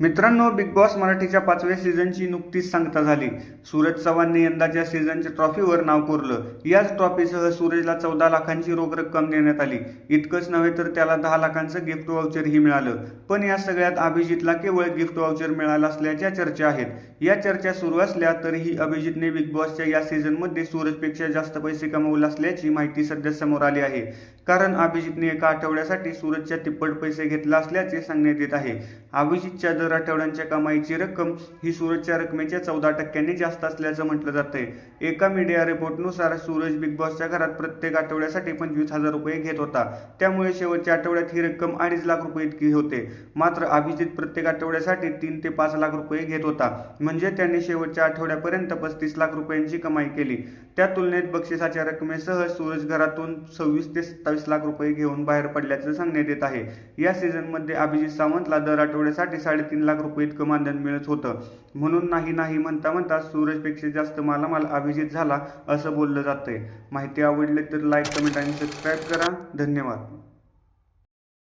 मित्रांनो big boss मराठीच्या पाचव्या सीझनची नुकतीच सांगता झाली. सूरज चव्हाणने यंदाच्या सीझनच्या ट्रॉफीवर नाव कोरलं. याच ट्रॉफीसह सूरजला चौदा लाखांची रोख रक्कम देण्यात आली. इतकंच नव्हे तर त्याला दहा लाखांचं गिफ्ट वाउचरही मिळालं. पण या सगळ्यात अभिजितला केवळ गिफ्ट वाउचर मिळालं असल्याच्या चर्चा आहेत. या चर्चा सुरू असल्या तरीही अभिजितने बिग बॉसच्या या सीझनमध्ये सूरजपेक्षा जास्त पैसे कमवले असल्याची माहिती सध्या समोर आली आहे. कारण अभिजितने एका आठवड्यासाठी सूरजच्या तिप्पट पैसे घेतला असल्याचे सांगण्यात येत आहे. अभिजितच्या दर आठवड्यांच्या कमाईची रक्कम ही सूरजच्या रकमेच्या चौदा टक्क्यांनी जास्त असल्याचं म्हटलं जातंय. एका मीडिया रिपोर्टनुसार सूरज बिग बॉसच्या घरात प्रत्येक आठवड्यासाठी पंचवीस हजार रुपये घेत होता. त्यामुळे शेवटच्या आठवड्यात ही रक्कम अडीच लाख रुपये इतकी होते. मात्र अभिजित प्रत्येक आठवड्यासाठी तीन ते पाच लाख रुपये घेत होता. म्हणजे त्याने शेवटच्या आठवड्यापर्यंत पस्तीस लाख रुपयांची कमाई केली. त्या तुलनेत बक्षिसाच्या रकमेसह सूरज घरातून सव्वीस ते सत्तावीस लाख रुपये घेऊन बाहेर पडल्याचं सांगण्यात येत आहे. या सीझनमध्ये अभिजित सावंतला दर आठवड्यासाठी साडेतीन लाख रुपये इतकं मानधन मिळत होतं. म्हणून नाही नाही म्हणता म्हणता सूरजपेक्षा जास्त मालामाल अभिजित झाला असं बोललं जातंय. माहिती आवडली तर लाईक कमेंट आणि सबस्क्राईब करा. धन्यवाद.